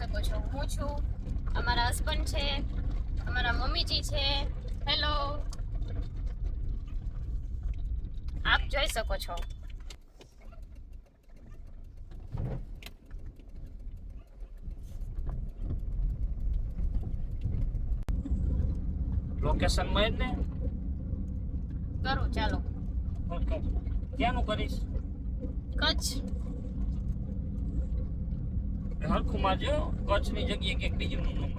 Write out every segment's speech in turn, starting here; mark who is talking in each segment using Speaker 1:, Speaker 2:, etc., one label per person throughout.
Speaker 1: શકો છો. હું છું અમારા હસબન્ડ છે અમારા મમ્મીજી છે. હેલો આપ જોઈ શકો છો.
Speaker 2: લોકેશનમાં ને?
Speaker 1: કરું ચાલો.
Speaker 2: ઓકે. ક્યાંનું કરીશ?
Speaker 1: કચ્છ.
Speaker 2: હરખું મારજો કચ્છની જગ્યાએ કંઈક બીજું નું ન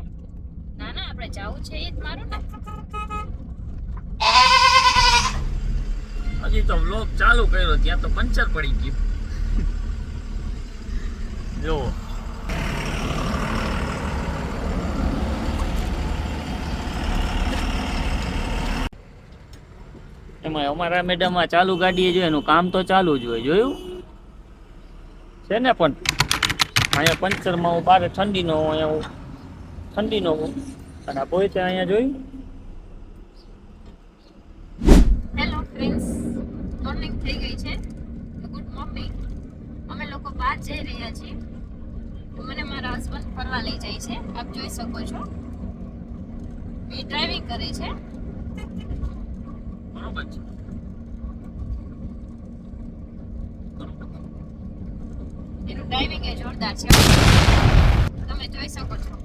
Speaker 1: ના ના આપણે જવું છે એ જ મારું ને.
Speaker 2: હજી તો વ્લોગ ચાલુ કર્યો ત્યાં તો પંચર પડી ગયું. જો એમાં અમારા મેડમ ચાલુ ગાડીએ જો એનું કામ તો ચાલુ જ હોય જોયું? છે ને પણ? અહીંયા પંચરમાં હું બારે ઠંડીનો અહીંયા હું ઠંડીનો હું. અને આ પોતે અહીંયા જોયું
Speaker 1: હેલો ફ્રેન્ડ્સ મોર્નિંગ થઈ ગઈ છે. ગુડ મોર્નિંગ અમે લોકો બહાર જઈ રહ્યા છીએ. તો મને મારા હસબન્ડ ફરવા લઈ જાય છે. આપ જોઈ શકો છો. એ ડ્રાઇવિંગ કરે છે.
Speaker 2: બરોબર છે.
Speaker 1: ડ્રાઇવિંગ એ જોરદાર છે તમે જોઈ શકો છો.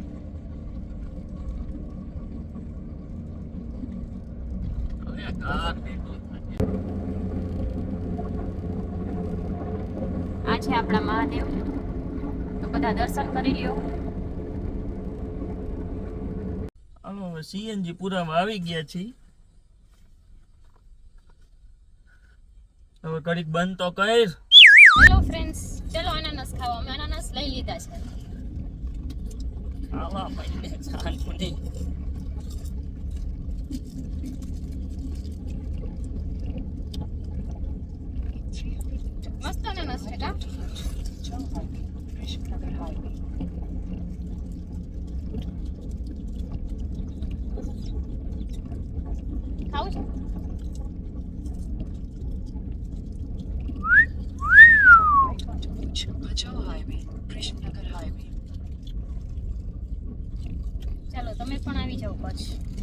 Speaker 2: આ
Speaker 1: છે આપણા મહાદેવ. તો બધા દર્શન કરી લ્યો.
Speaker 2: હાલો હવે સીએનજી પુરામાં આવી ગયા છીએ. હવે ઘડીક બંધ તો કર.
Speaker 1: હેલો ફ્રેન્ડ્સ ચલો અનાનસ ખાવા અમે અનાનસ લઈ લીધા છે
Speaker 2: આવા મહિને શાંતિ
Speaker 1: ચાલો તમે પણ આવી જાઓ કચ્છ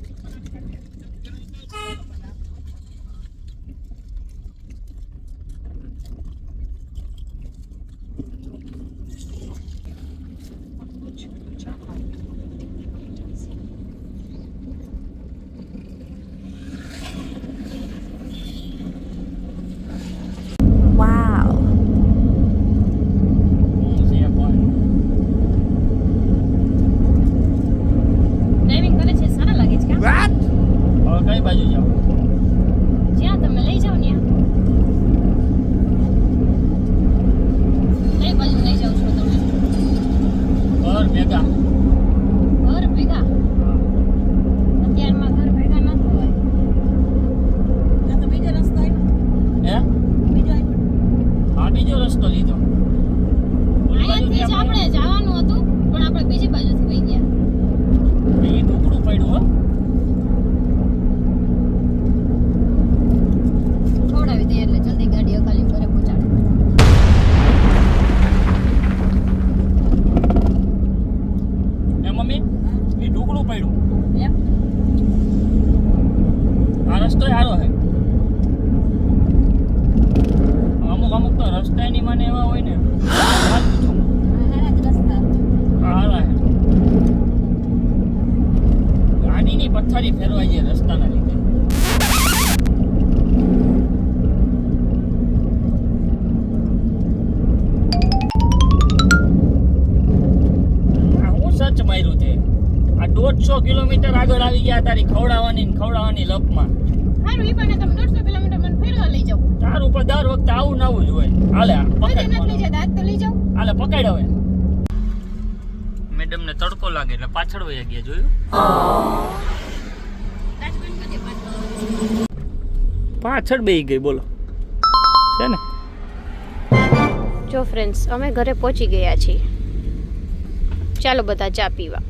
Speaker 3: Wow.
Speaker 2: હું છે પણ
Speaker 1: ડ્રાઇવિંગ કરે છે સારા લાગે છે કા
Speaker 2: હવે કઈ બાજુ જાવ
Speaker 1: જ્યાં તમે લઈ જાઓ ત્યાં કઈ બાજુ લઈ જાઓ છો તમે
Speaker 2: ઘર ભેગા
Speaker 1: ઘર ભેગા અત્યારમાં ઘર ભેગા ન થવાય
Speaker 2: હે હા બીજો રસ્તો લીધો ઓલી
Speaker 1: અહીંયાથી જ
Speaker 2: બાજુથી
Speaker 1: આપણે જવાનું હતું પણ આપણે બીજી બાજુથી વહી ગયા
Speaker 2: એ ઢોકળું પડ્યું હો
Speaker 1: ખવડાવી દે એટલે જલ્દી ગાડી અકાલી ઘરે પહોંચાડે
Speaker 2: મમ્મી એ ઢોકળું પડ્યું. આ રસ્તો સારો છે. અમુક અમુક તો રસ્તા ની મને એવા હોય ને. સારા ગાડીની પથ્થરી ફેરવાઈ જાય રસ્તાના લીધે. દોઢસો કિલોમીટર આગળ આવી ગયા તારી ખવડાવવાની ને ખવડાવવાની લપમાં.
Speaker 1: સારું એ પણ તમે દોઢસો કિલોમીટર મને ફેરવા લઈ જાઓ.
Speaker 2: તારું ઉપર દર વખતે આવું ને આવું જ હોય. હાલે પકડ
Speaker 1: લઈ જાય દાંત તો લઈ જાઓ.
Speaker 2: હાલે પકડ હવે. મેડમ ને તડકો લાગે એટલે પાછળ વહી ગયા જોયું? પાછળ બેહી ગઈ બોલો. છે ને?
Speaker 1: જો ફ્રેન્ડ્સ અમે ઘરે પહોંચી ગયા છીએ. ચાલો બધા ચા પીવા.